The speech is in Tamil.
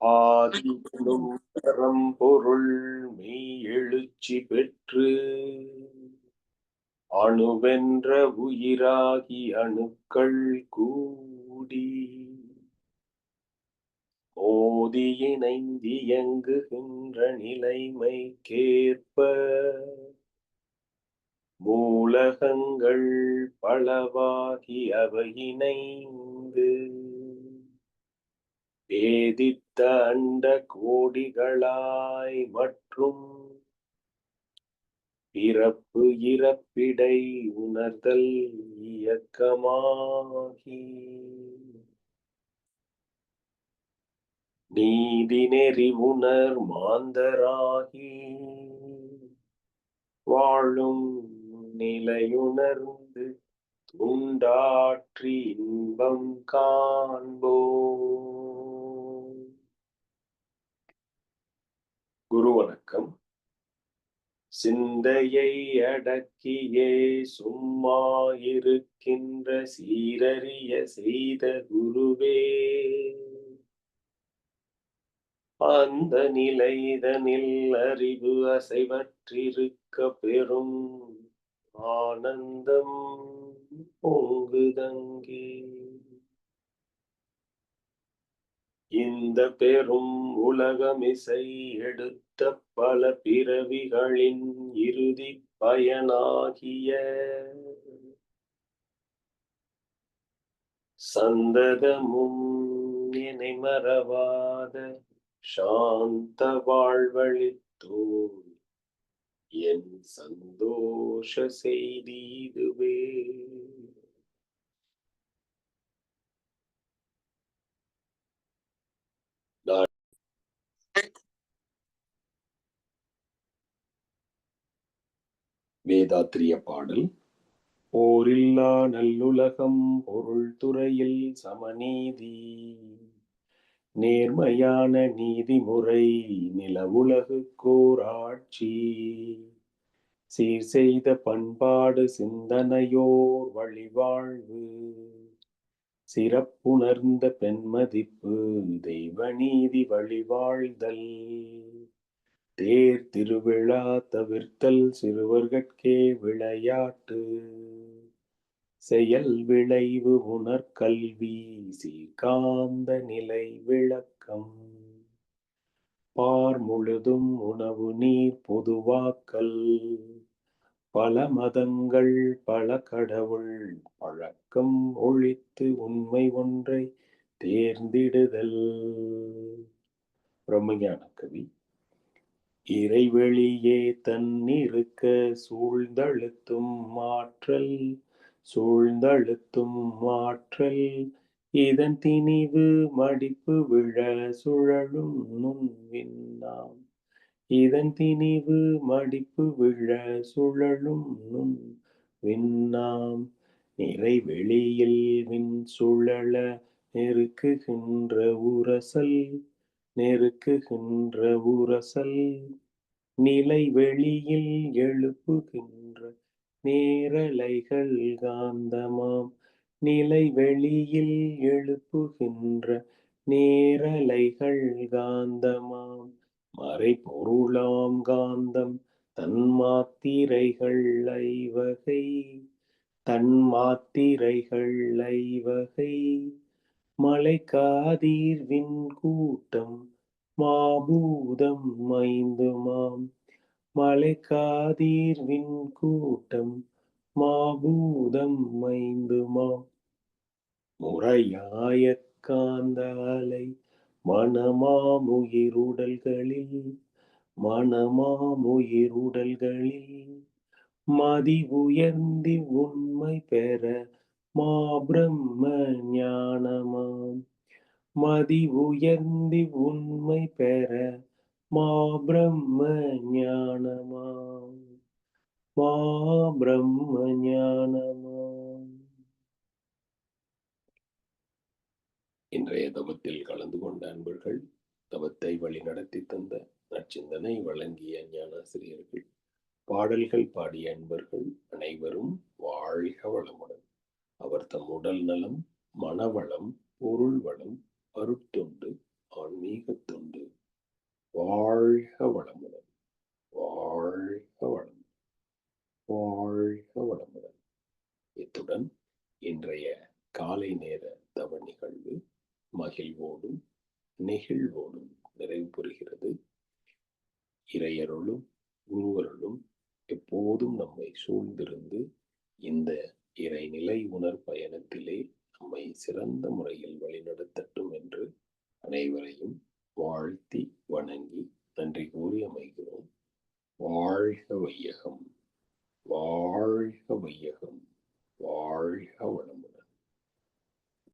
ஆதிக்கும் பொருள் மெய் எழுச்சி பெற்று அணுவென்ற உயிராகி அணுக்கள் கூடி மோதி இணைந்து இயங்குகின்ற நிலைமைக்கேற்ப மூலகங்கள் பலவாகி அவை இணைந்து பேதித்த அண்ட கோடிகளாய் மற்றும் பிறப்பு இறப்பிடை உணர்தல் இயக்கமாகி. நீதி நெறி உணர் மாந்தராகி. வாழும் நிலையுணர்ந்து துண்டாற்றி இன்பம் காண்போ குரு வணக்கம் சிந்தையை அடக்கியே சும்மா இருக்கின்ற சீரறிய செய்த குருவே. அந்த நிலைதனில் அறிவு அசைவற்றிருக்க பெறும் ஆனந்தம் பொங்குதங்கே. இந்த பெரும் உலகமிசை எடுத்த பல பிறவிகளின் இறுதி பயனாகிய சந்ததமும் நினை மறவாத சாந்த வாழ்வழித்தோ என் சந்தோஷ செய்தி இதுவே. வேதாத்திரிய பாடல். போரில்லா நல்லுலகம் பொருள் துறையில் சமநீதி. நேர்மையான நீதிமுறை நிலவுலகுக்கோர் ஆட்சி சீர் செய்த பண்பாடு சிந்தனையோர் வழிவாழ்வு. சிறப்புணர்ந்த பெண்மதிப்பு தெய்வ நீதி வழிவாழ்தல். தேர் திருவிழா தவிர்த்தல் சிறுவர்கட்கே விளையாட்டு. செயல் விளைவு உணர் கல்வி சீர்காந்த நிலை விளக்கம். பார் முழுதும் உணவு நீர் பொதுவாக்கல். பல மதங்கள் பல கடவுள் பழக்கம் ஒழித்து உண்மை ஒன்றை தேர்ந்திடுதல். பிரம்மஞான கவி. இறைவெளியே தன்னிருக்க சூழ்ந்தழுத்தும் மாற்றல் சூழ்ந்தழுத்தும் மாற்றல் இதன் திணிவு மடிப்பு விழ சுழலும் நுண்விண்ணாம் இதன் திணிவு மடிப்பு விழ சுழலும் நுண் விண்ணாம் நிறைவெளியில் விண் சுழல நெருக்குகின்ற உரசல் நெருக்குகின்ற உரசல் நிலை வெளியில் எழுப்புகின்ற நேரலைகள் காந்தமாம். நிலை வெளியில் எழுப்புகின்ற நேரலைகள் காந்தமாம். மறை பொருளாம் காந்தம் தன்மாத்திரைகள் ஐவகை தன்மாத்திரைகள் ஐவகை. மலை காதீர்வின் கூட்டம் மாபூதம் மைந்துமாம். மலை காதீர்வின் கூட்டம் மாபூதம் மைந்துமாம். முறையாய காந்த அலை மனமாமுயிருடல்களில் மனமாமுயிருடல்களில். மதி உயர்ந்தி உண்மை பெற மா பிரம்ம ஞானமாம் மதி உயர்ந்தி உண்மை பெற மா பிரம்ம ஞானமாம். மா பிரம்ம ஞானமாம். இன்றைய தவத்தில் கலந்து கொண்ட அன்பர்கள் தவத்தை வழிநடத்தி தந்த நற்சிந்தனை வழங்கிய ஞானாசிரியர்கள் பாடல்கள் பாடிய அன்பர்கள் அனைவரும் வாழ்க வளமுடன். அவர் தம் உடல் நலம் மனவளம் பொருள் வளம் அருட்தொண்டு ஆன்மீகத்தொண்டு வாழ்க வளமுடன் வாழ்க வளமுடன் வாழ்க வளமுடன். இத்துடன் இன்றைய காலை நேர தவ நிகழ்வு மகிழ்வோடும் நெகிழ்வோடும் நிறைவு பெறுகிறது. இறையருளும் குருவருளும் எப்போதும் நம்மை சூழ்ந்திருந்து இந்த இறைநிலை உணர் பயணத்திலே நம்மை சிறந்த முறையில் வழிநடத்தட்டும் என்று அனைவரையும் வாழ்த்தி வணங்கி நன்றி கூறி அமைகிறோம். வாழ்க வையகம். வாழ்க வையகம். வாழ்க வளமுடன்